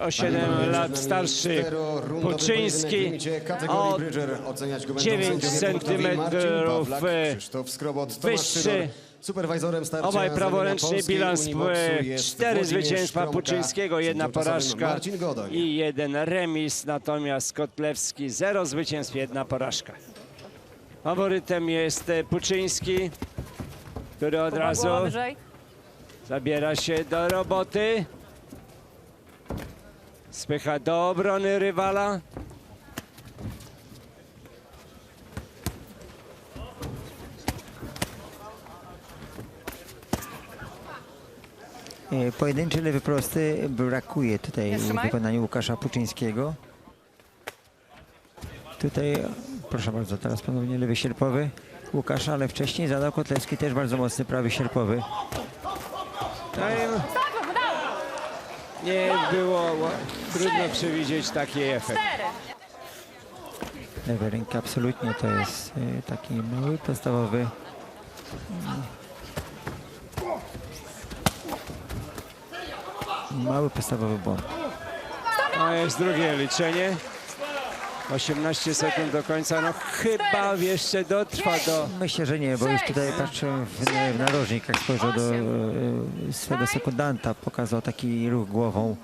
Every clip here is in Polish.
o 7 lat starszy Puczyński, o 9 centymetrów wyższy. Obaj praworęczny bilans jest cztery zwycięstwa Puczyńskiego, jedna porażka i jeden remis, natomiast Kotlewski zero zwycięstw, jedna porażka. Faworytem jest e, Puczyński, który od razu zabiera się do roboty. Spycha do obrony rywala. E, Pojedynczy lewy prosty brakuje tutaj w wykonaniu Łukasza Puczyńskiego. Tutaj, proszę bardzo, teraz ponownie lewy sierpowy Łukasza, ale wcześniej zadał Kotlewski też bardzo mocny prawy sierpowy. I nie było trudno przewidzieć taki efekt. Ręka absolutnie to jest e, taki mały, podstawowy mały, podstawowy błąd. To jest drugie liczenie. 18 sekund do końca. No chyba jeszcze dotrwa do... Myślę, że nie, bo już tutaj patrzę w, w narożnik, jak spojrzał do e, swego sekundanta, pokazał taki ruch głową.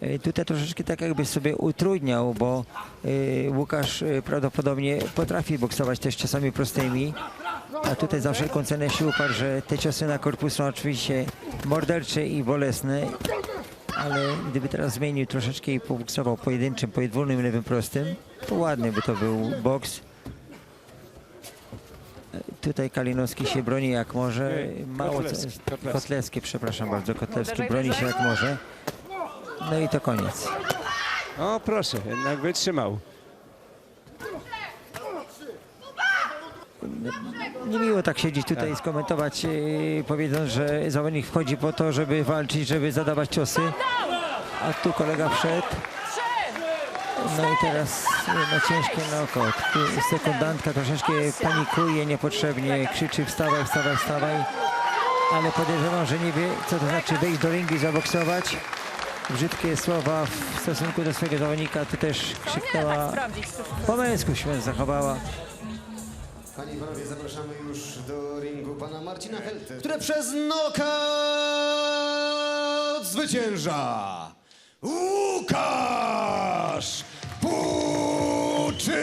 E, Tutaj troszeczkę tak jakby sobie utrudniał, bo e, Łukasz e, prawdopodobnie potrafi boksować też czasami prostymi, a tutaj za wszelką cenę się uparł, że te ciosy na korpus są oczywiście mordercze i bolesne, ale gdyby teraz zmienił troszeczkę i poboksował pojedynczym, podwójnym lewym prostym, to ładny by to był boks. Tutaj Kalinowski się broni jak może. Mało co, Kotlewski, Kotlewski. Kotlewski, przepraszam bardzo, Kotlewski broni się jak może. No i to koniec. O proszę, jednak wytrzymał. Niemiło tak siedzieć tutaj i skomentować, yy, powiedząc, że zawodnik wchodzi po to, żeby walczyć, żeby zadawać ciosy. A tu kolega wszedł. No i teraz yy, no, ciężkie knockout. Sekundantka troszeczkę panikuje niepotrzebnie, krzyczy wstawaj, wstawaj, wstawaj. Ale podejrzewam, że nie wie, co to znaczy wejść do ringu i zaboksować. Brzydkie słowa w stosunku do swojego zawodnika, tu też krzyknęła. Po męsku się zachowała. Panie i panowie, zapraszamy już do ringu pana Marcina Helty, które przez nokaut zwycięża Łukasz Puczyński.